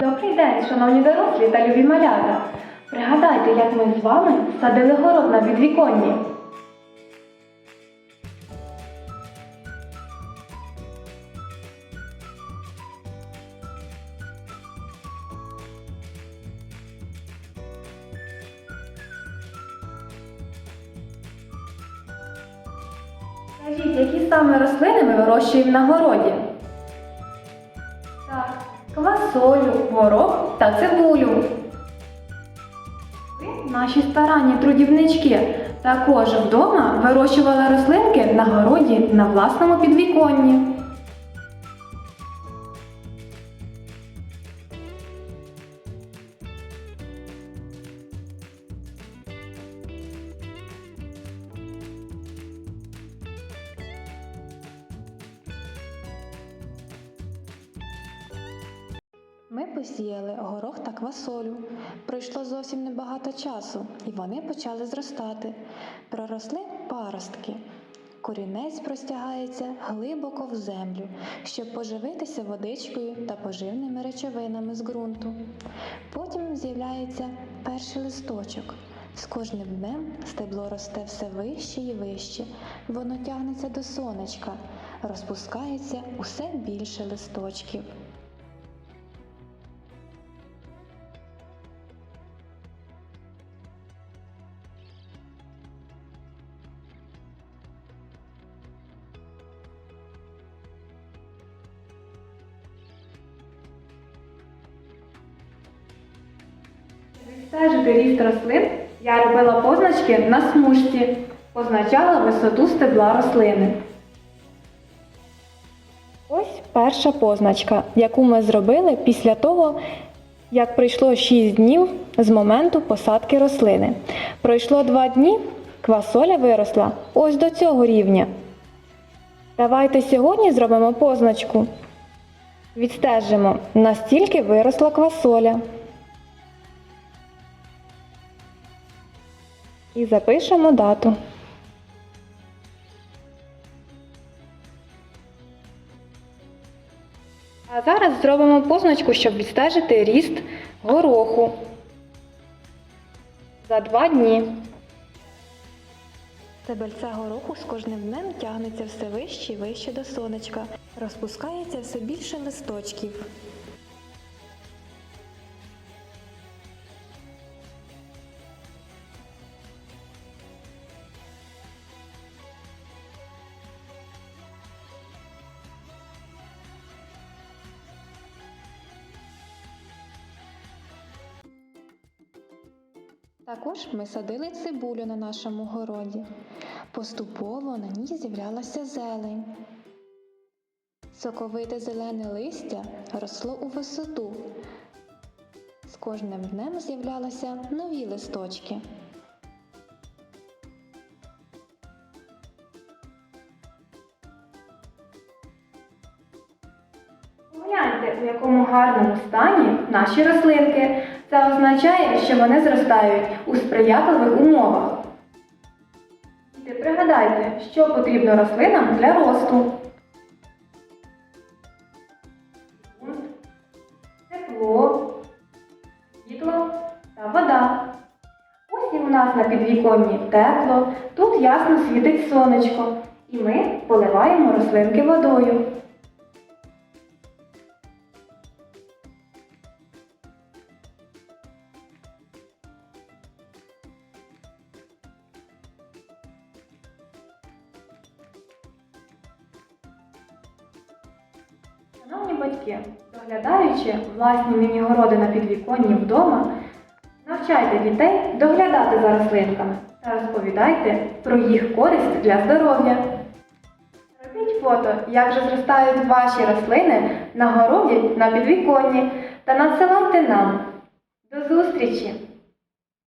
Добрий день, шановні дорослі та любі малята. Пригадайте, як ми з вами садили город на підвіконні. Скажіть, які саме рослини ми вирощуємо на городі? Так, квасолю, горох та цибулю. Ви, наші старанні трудівнички, також вдома вирощували рослинки на городі на власному підвіконні. Ми посіяли горох та квасолю. Пройшло зовсім небагато часу, і вони почали зростати. Проросли паростки. Корінець простягається глибоко в землю, щоб поживитися водичкою та поживними речовинами з ґрунту. Потім з'являється перший листочок. З кожним днем стебло росте все вище і вище. Воно тягнеться до сонечка, розпускається усе більше листочків. Відстежити ріст рослин я робила позначки на смужці, позначала висоту стебла рослини. Ось перша позначка, яку ми зробили після того, як пройшло 6 днів з моменту посадки рослини. Пройшло 2 дні, квасоля виросла ось до цього рівня. Давайте сьогодні зробимо позначку. Відстежимо, настільки виросла квасоля. І запишемо дату. А зараз зробимо позначку, щоб відстежити ріст гороху за два дні. Стебельце гороху з кожним днем тягнеться все вище і вище до сонечка, розпускається все більше листочків. Також ми садили цибулю на нашому городі. Поступово на ній з'являлася зелень. Соковите зелене листя росло у висоту. З кожним днем з'являлися нові листочки. Погляньте, у якому гарному стані наші рослинки. Це означає, що вони зростають у сприятливих умовах. Діти, пригадайте, що потрібно рослинам для росту. Тепло, світло та вода. Ось і у нас на підвіконні тепло, тут ясно світить сонечко, і ми поливаємо рослинки водою. Батьки, доглядаючи власні міні-городи на підвіконні вдома, навчайте дітей доглядати за рослинками та розповідайте про їх користь для здоров'я. Робіть фото, як же зростають ваші рослини на городі на підвіконні та надсилайте нам. До зустрічі!